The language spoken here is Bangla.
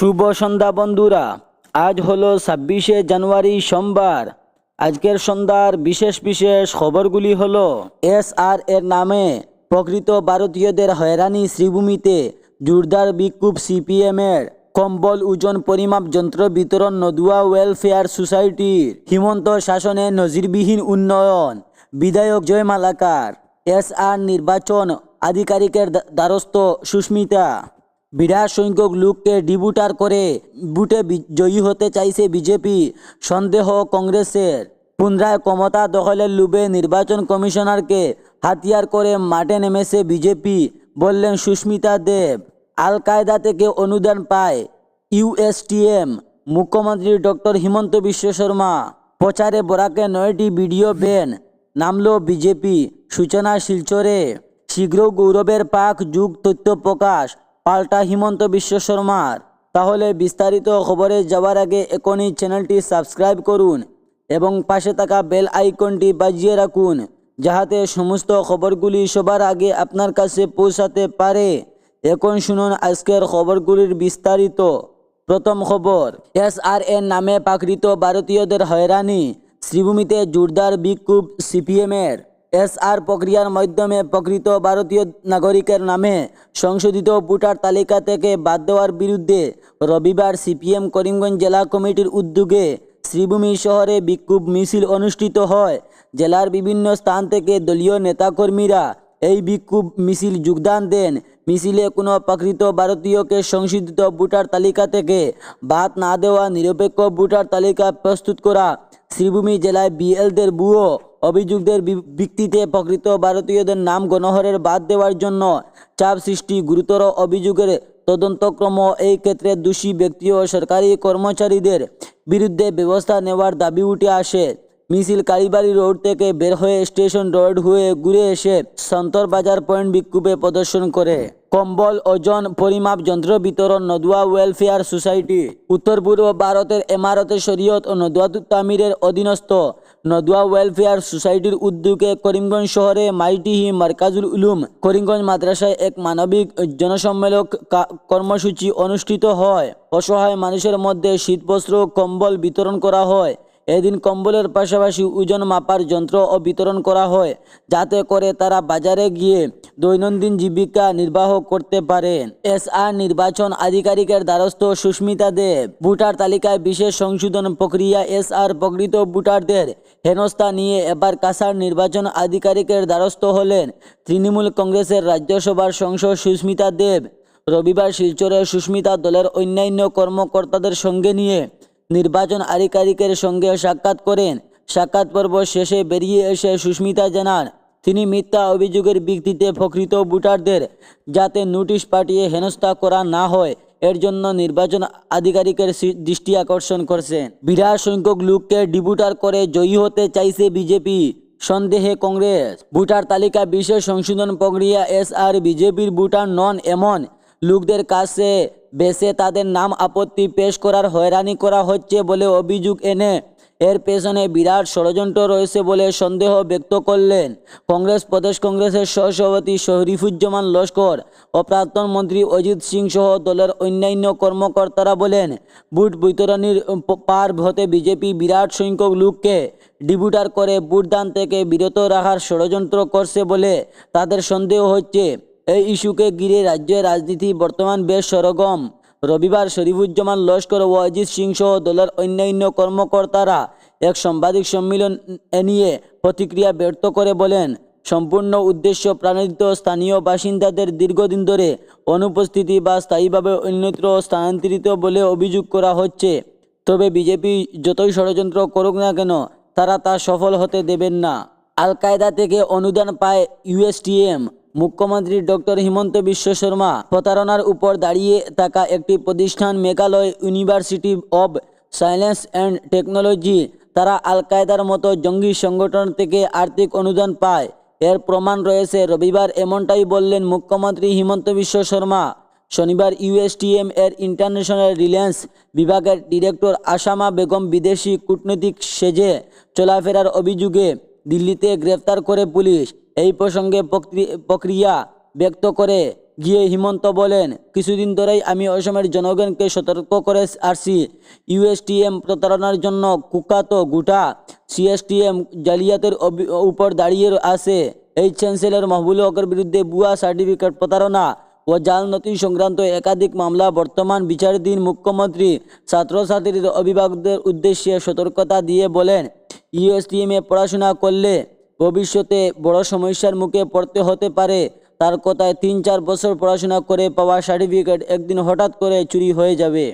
শুভ সন্ধ্যা বন্ধুরা। আজ হলো ছাব্বিশে জানুয়ারি সোমবার। আজকের সন্ধ্যার বিশেষ বিশেষ খবরগুলি হল এস আর এর নামে প্রকৃত ভারতীয়দের হয়রানি শ্রীভূমিতে জোরদার বিক্ষোভ সিপিএমের কম্বল ওজন পরিমাপ যন্ত্র বিতরণ নদুয়া ওয়েলফেয়ার সোসাইটির। হিমন্ত শাসনে নজিরবিহীন উন্নয়ন। বিধায়ক জয় মালাকার। এস আর নির্বাচন আধিকারিকের দ্বারস্থ সুস্মিতা। বিরাট সংখ্যক লোককে ডিবুটার করে বুটে জয়ী হতে চাইছে বিজেপি, সন্দেহ কংগ্রেসের। পুনরায় ক্ষমতা দখলের লুবে নির্বাচন কমিশনারকে হাতিয়ার করে মাঠে নেমেছে বিজেপি, বললেন সুস্মিতা দেব। আল কায়দা থেকে অনুদান পায় ইউএসটিএম মুখ্যমন্ত্রী ডক্টর হিমন্ত বিশ্ব শর্মা। প্রচারে বরাকে নয়টি ভিডিও ব্যান, নামল বিজেপি, সূচনা শিলচরে। শীঘ্র গৌরবের পাক যুগ তথ্য প্রকাশ। পাল্টা হিমন্ত বিশ্ব শর্মার। তাহলে বিস্তারিত খবরে যাওয়ার আগে এখনই চ্যানেলটি সাবস্ক্রাইব করুন এবং পাশে থাকা বেল আইকনটি বাজিয়ে রাখুন, যাহাতে সমস্ত খবরগুলি সবার আগে আপনার কাছে পৌঁছাতে পারে। এখন শুনুন আজকের খবরগুলির বিস্তারিত। প্রথম খবর এস আর এর নামে পাকৃত ভারতীয়দের হয়রানি, শ্রীভূমিতে জোরদার বিক্ষোভ সিপিএমের। এস আর প্রক্রিয়ার মাধ্যমে প্রকৃত ভারতীয় নাগরিকের নামে সংশোধিত ভোটার তালিকা থেকে বাদ দেওয়ার বিরুদ্ধে রবিবার সিপিএম করিমগঞ্জ জেলা কমিটির উদ্যোগে শ্রীভূমি শহরে বিক্ষোভ মিছিল অনুষ্ঠিত হয়। জেলার বিভিন্ন স্থান থেকে দলীয় নেতাকর্মীরা এই বিক্ষোভ মিছিল যোগদান দেন। মিছিলে কোনো প্রকৃত ভারতীয়কে সংশোধিত ভোটার তালিকা থেকে বাদ না দেওয়া নিরপেক্ষ ভোটার তালিকা প্রস্তুত করা শ্রীভূমি জেলায় বিএলদের বুয়ো অভিযোগদের ভিত্তিতে প্রকৃত ভারতীয়দের নাম গণহরের বাদ দেওয়ার জন্য চাপ সৃষ্টি। গুরুতর অভিযোগের তদন্তক্রম এই ক্ষেত্রে দোষী ব্যক্তি ও সরকারি কর্মচারীদের বিরুদ্ধে ব্যবস্থা নেওয়ার দাবি উঠে আসে। মিছিল কালীবাড়ি রোড থেকে বের হয়ে স্টেশন রোড হয়ে ঘুরে এসে সন্তর বাজার পয়েন্ট বিক্ষোভে প্রদর্শন করে। কম্বল, ওজন, পরিমাপ, যন্ত্র বিতরণ, নদুয়া ওয়েলফেয়ার সোসাইটি। উত্তর পূর্ব ভারতের এমারতে শরীয়ত ও নদুয়াতুত তামিরের অধীনস্থ নদুয়া ওয়েলফেয়ার সোসাইটির উদ্যোগে করিমগঞ্জ শহরে মাইটিহি মার্কাজুল উলুম করিমগঞ্জ মাদ্রাসায় এক মানবিক জনসম্মেলক কর্মসূচি অনুষ্ঠিত হয়। অসহায় মানুষের মধ্যে শীতবস্ত্র, কম্বল বিতরণ করা হয়। এদিন কম্বলের পাশাপাশি ওজন মাপার যন্ত্র ও বিতরণ করা হয়, যাতে করে তারা বাজারে গিয়ে দৈনন্দিন জীবিকা নির্বাহ করতে পারেন এস আর নির্বাচন আধিকারিকের দ্বারস্থ সুস্মিতা দেব ভোটার তালিকায় বিশেষ সংশোধন প্রক্রিয়া এস আর প্রকৃত ভোটারদের হেনস্থা নিয়ে এবার কাসার নির্বাচন আধিকারিকের দ্বারস্থ হলেন তৃণমূল কংগ্রেসের রাজ্যসভার সংসদ সুস্মিতা দেব। রবিবার শিলচরে সুস্মিতা দলের অন্যান্য কর্মকর্তাদের সঙ্গে নিয়ে নির্বাচন আধিকারিকের সঙ্গে সাক্ষাৎ করেন। সাক্ষাৎ পর্ব শেষে বেরিয়ে এসে সুস্মিতা জানান, তিনি মিথ্যা অভিযোগের ভিত্তিতে প্রকৃত ভোটারদের যাতে নোটিশ পাঠিয়ে হেনস্থা করা না হয়, এর জন্য নির্বাচন আধিকারিকের দৃষ্টি আকর্ষণ করছেন। বিরাট সংখ্যক লোককে ডিবুটার করে জয়ী হতে চাইছে বিজেপি। সন্দেহে কংগ্রেস, ভোটার তালিকা বিশেষ সংশোধন প্রক্রিয়া এস আর বিজেপির ভোটার নন এমন লোকদের কাছে বেছে তাদের নাম আপত্তি পেশ করার হয়রানি করা হচ্ছে বলে অভিযোগ এনে এর পেছনে বিরাট ষড়যন্ত্র রয়েছে বলে সন্দেহ ব্যক্ত করলেন কংগ্রেস, প্রদেশ কংগ্রেসের সহসভাপতি শরীফুজ্জামান লস্কর ও প্রাক্তন মন্ত্রী অজিত সিং সহ দলের অন্যান্য কর্মকর্তারা বলেন ভোট বিতরণীর পার হতে বিজেপি বিরাট সংখ্যক লোককে ডিবুটার করে ভোটদান থেকে বিরত রাখার ষড়যন্ত্র করছে বলে তাদের সন্দেহ হচ্ছে। এই ইস্যুকে ঘিরে রাজ্যের রাজনীতি বর্তমান বেশ সরগম। রবিবার শরীফুজ্জামান, লস্কর ও অজিত সিং সহ দলের অন্যান্য কর্মকর্তারা এক সাংবাদিক সম্মেলন নিয়ে প্রতিক্রিয়া ব্যর্থ করে বলেন, সম্পূর্ণ উদ্দেশ্য প্রাণিত স্থানীয় বাসিন্দাদের দীর্ঘদিন ধরে অনুপস্থিতি বা স্থায়ীভাবে অন্যত্র স্থানান্তরিত বলে অভিযোগ করা হচ্ছে। তবে বিজেপি যতই ষড়যন্ত্র করুক না কেন, তারা তা সফল হতে দেবেন না। আল কায়দা থেকে অনুদান পায় ইউএসটিএম মুখ্যমন্ত্রী ডক্টর হিমন্ত বিশ্ব শর্মা প্রতারণার উপর দাঁড়িয়ে থাকা একটি প্রতিষ্ঠান Meghalaya university of science and technology, তারা আল কায়দার মতো জঙ্গি সংগঠন থেকে আর্থিক অনুদান পায়। এর প্রমাণ রয়েছে, রবিবার এমনটাই বললেন মুখ্যমন্ত্রী হিমন্ত বিশ্ব শর্মা। শনিবার ইউএসটিএম এর ইন্টারন্যাশনাল রিলায়েন্স বিভাগের ডিরেক্টর আসামা বেগম বিদেশি কূটনৈতিক সেজে চলাফেরার অভিযোগে দিল্লিতে গ্রেফতার করে পুলিশ। এই প্রসঙ্গে প্রক্রি- প্রক্রিয়া ব্যক্ত করে গিয়ে হিমন্ত বলেন, কিছুদিন ধরেই আমি অসমের জনগণকে সতর্ক করে আসছি। ইউএসটিএম প্রতারণার জন্য কুকাতো গুটা সিএসটিএম জালিয়াতের উপর দাঁড়িয়ে আছে। এই চ্যান্সেলর মাহবুল হকের বিরুদ্ধে বুয়া সার্টিফিকেট প্রতারণা ও জাল নথি সংক্রান্ত একাধিক মামলা, বর্তমান বিচারাধীন মুখ্যমন্ত্রী ছাত্রছাত্রীর অভিভাবকদের উদ্দেশ্যে সতর্কতা দিয়ে বলেন ইউএসটিএমে পড়াশোনা করলে ভবিষ্যতে বড় সমস্যার মুখে পড়তে হতে পারে। তার কথায় তিন চার বছর পড়াশোনা করে পাওয়া সার্টিফিকেট একদিন হঠাৎ করে চুরি হয়ে যাবে।